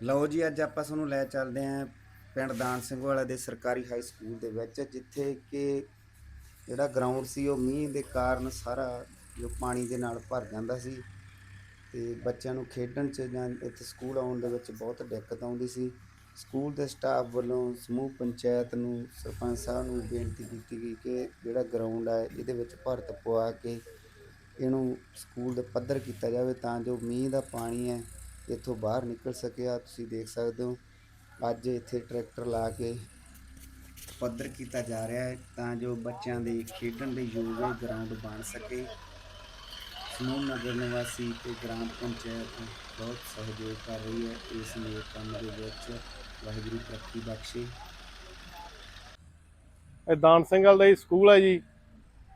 ਲਓ ਜੀ, ਅੱਜ ਆਪਾਂ ਤੁਹਾਨੂੰ ਲੈ ਚੱਲਦੇ ਆਂ ਪਿੰਡ ਦਾਨ ਸਿੰਘ ਵਾਲਾ ਦੇ ਸਰਕਾਰੀ ਹਾਈ ਸਕੂਲ ਦੇ ਵਿੱਚ, ਜਿੱਥੇ ਕਿ ਜਿਹੜਾ ਗਰਾਊਂਡ ਸੀ, ਉਹ ਮੀਂਹ ਦੇ ਕਾਰਨ ਸਾਰਾ ਜੋ ਪਾਣੀ ਦੇ ਨਾਲ ਭਰ ਜਾਂਦਾ ਸੀ ਤੇ ਬੱਚਿਆਂ ਨੂੰ ਖੇਡਣ 'ਚ ਜਾਂ ਇੱਥੇ ਸਕੂਲ ਆਉਣ ਦੇ ਵਿੱਚ ਬਹੁਤ ਦਿੱਕਤ ਆਉਂਦੀ ਸੀ। ਸਕੂਲ ਦੇ ਸਟਾਫ ਵੱਲੋਂ ਸਮੂਹ ਪੰਚਾਇਤ ਨੂੰ, ਸਰਪੰਚ ਸਾਹਿਬ ਨੂੰ ਬੇਨਤੀ ਕੀਤੀ ਗਈ ਕਿ ਜਿਹੜਾ ਗਰਾਊਂਡ ਹੈ ਇਹਦੇ ਵਿੱਚ ਭਰਤ ਪਵਾ ਕੇ ਇਹਨੂੰ ਸਕੂਲ ਦੇ ਪੱਧਰ ਕੀਤਾ ਜਾਵੇ ਤਾਂ ਜੋ ਮੀਂਹ ਦਾ ਪਾਣੀ ਹੈ ਇੱਥੋਂ ਬਾਹਰ ਨਿਕਲ ਸਕਿਆ ਤੁਸੀਂ ਦੇਖ ਸਕਦੇ ਹੋ। ਅੱਜ ਇੱਥੇ ਟਰੈਕਟਰ ਲਾ ਕੇ ਪੱਧਰ ਕੀਤਾ ਜਾ ਰਿਹਾ ਹੈ ਤਾਂ ਜੋ ਬੱਚਿਆਂ ਦੇ ਖੇਡਣ ਦੇ ਯੋਗ ਗਰਾਊਂਡ ਬਣ ਸਕੇ। ਸਮੂਹ ਨਗਰ ਨਿਵਾਸੀ ਤੇ ਗ੍ਰਾਮ ਪੰਚਾਇਤ ਬਹੁਤ ਸਹਿਯੋਗ ਕਰ ਰਹੀ ਹੈ। ਇਸ ਨੇਕ ਕੰਮ ਦੇ ਵਿੱਚ ਵਾਹਿਗੁਰੂ ਤਰੱਕੀ ਬਖਸ਼ੇ। ਇਹ ਦਾਨ ਸਿੰਘਲ ਦਾ ਹੀ ਸਕੂਲ ਹੈ ਜੀ।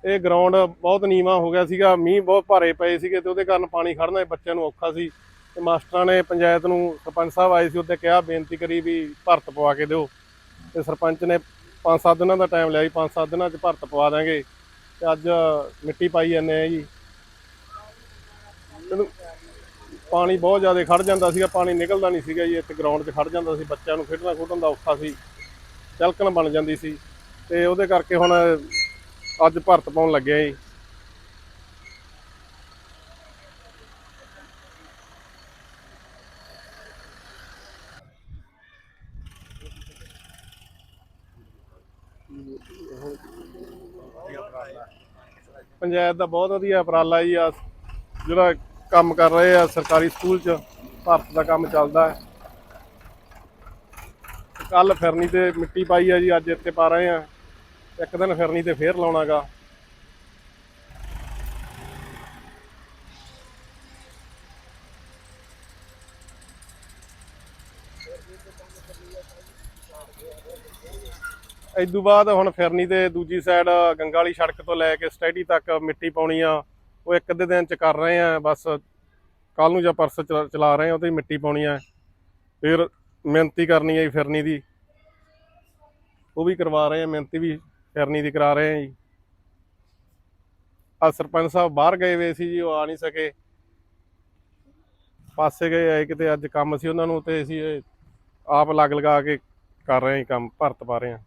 ਇਹ ਗਰਾਊਂਡ ਬਹੁਤ ਨੀਵਾਂ ਹੋ ਗਿਆ ਸੀਗਾ। ਮੀਂਹ ਬਹੁਤ ਭਾਰੇ ਪਏ ਸੀਗੇ ਤੇ ਉਹਦੇ ਕਾਰਨ ਪਾਣੀ ਖੜਨਾ ਬੱਚਿਆਂ ਨੂੰ ਔਖਾ ਸੀ। ਤੇ ਮਾਸਟਰਾਂ ਨੇ ਪੰਚਾਇਤ ਨੂੰ ਸਰਪੰਚ ਸਾਹਿਬ ਆਏ ਸੀ ਉੱਤੇ ਕਿਹਾ ਬੇਨਤੀ ਕਰੀ ਵੀ ਭਰਤ ਪਵਾ ਕੇ ਦਿਓ। ਤੇ ਸਰਪੰਚ ਨੇ 5-7 ਦਿਨਾਂ ਦਾ ਟਾਈਮ ਲਿਆ ਜੀ 5-7 ਦਿਨਾਂ 'ਚ ਭਰਤ ਪਵਾ ਦਾਂਗੇ ਤੇ ਅੱਜ ਮਿੱਟੀ ਪਾਈ ਜਾਂਦੇ ਆ ਜੀ। ਇਹਨੂੰ ਪਾਣੀ ਬਹੁਤ ਜ਼ਿਆਦਾ ਖੜ ਜਾਂਦਾ ਸੀਗਾ, ਪਾਣੀ ਨਿਕਲਦਾ ਨਹੀਂ ਸੀਗਾ ਜੀ, ਇੱਥੇ ਗਰਾਊਂਡ 'ਚ ਖੜ ਜਾਂਦਾ ਸੀ, ਬੱਚਿਆਂ ਨੂੰ ਖੇਡਣਾ ਖੁੱਡਣ ਦਾ ਔਖਾ ਸੀ। ਚਲਕਣ ਬਣ ਜਾਂਦੀ ਸੀ। ਤੇ ਉਹਦੇ ਕਰਕੇ ਹੁਣ ਅੱਜ ਭਰਤ ਪਾਉਣ ਲੱਗਿਆ ਜੀ। ਪੰਚਾਇਤ ਦਾ ਬਹੁਤ ਵਧੀਆ ਉਪਰਾਲਾ ਜੀ ਆ। ਜਿਹੜਾ ਕੰਮ ਕਰ ਰਹੇ ਆ ਸਰਕਾਰੀ ਸਕੂਲ 'ਚ, ਭਾਰਤ ਦਾ ਕੰਮ ਚੱਲਦਾ ਹੈ। ਕੱਲ ਫਿਰਨੀ ਤੇ ਮਿੱਟੀ ਪਾਈ ਆ ਜੀ, ਅੱਜ ਇੱਥੇ ਪਾ ਰਹੇ ਆ। ਇੱਕ ਦਿਨ ਫਿਰਨੀ ਤੇ ਫੇਰ ਲਾਉਣਾਗਾ। ਇਦੋਂ ਬਾਅਦ ਹੁਣ ਫਿਰਨੀ ਤੇ ਦੂਜੀ ਸਾਈਡ ਗੰਗਾ ਵਾਲੀ ਸੜਕ ਤੋਂ ਲੈ ਕੇ ਸਟੈਡੀ ਤੱਕ ਮਿੱਟੀ ਪਾਉਣੀ ਆ, ਉਹ ਇੱਕ ਅੱਧੇ ਦਿਨ ਚ ਕਰ ਰਹੇ ਆ, ਬਸ ਕੱਲ ਨੂੰ ਜਾਂ ਪਰਸ ਚਲਾ- ਚਲਾ ਰਹੇ ਆ, ਉਹ ਮਿੱਟੀ ਪਾਉਣੀ ਆ। ਫਿਰ ਮਿਹਨਤੀ ਕਰਨੀ ਆ ਜੀ ਫਿਰਨੀ ਦੀ। ਉਹ ਵੀ ਕਰਵਾ ਰਹੇ ਆ, ਮਿਹਨਤੀ ਵੀ ਫਿਰਨੀ ਦੀ ਕਰਾ ਰਹੇ ਆ ਜੀ। ਆ ਸਰਪੰਚ ਸਾਹਿਬ ਬਾਹਰ ਗਏ ਵੇ ਸੀ ਜੀ, ਉਹ ਆ ਨਹੀਂ ਸਕੇ। ਪਾਸੇ ਗਏ, ਆਏ ਕਿਤੇ, ਅੱਜ ਕੰਮ ਸੀ ਉਹਨਾਂ ਨੂੰ ਤੇ ਅਸੀਂ ਆਪ ਲੱਗ ਲਗਾ ਕੇ ਕਰ ਰਹੇ ਹਾਂ ਜੀ ਕੰਮ, ਭਰਤ ਪਾ ਰਹੇ ਹਾਂ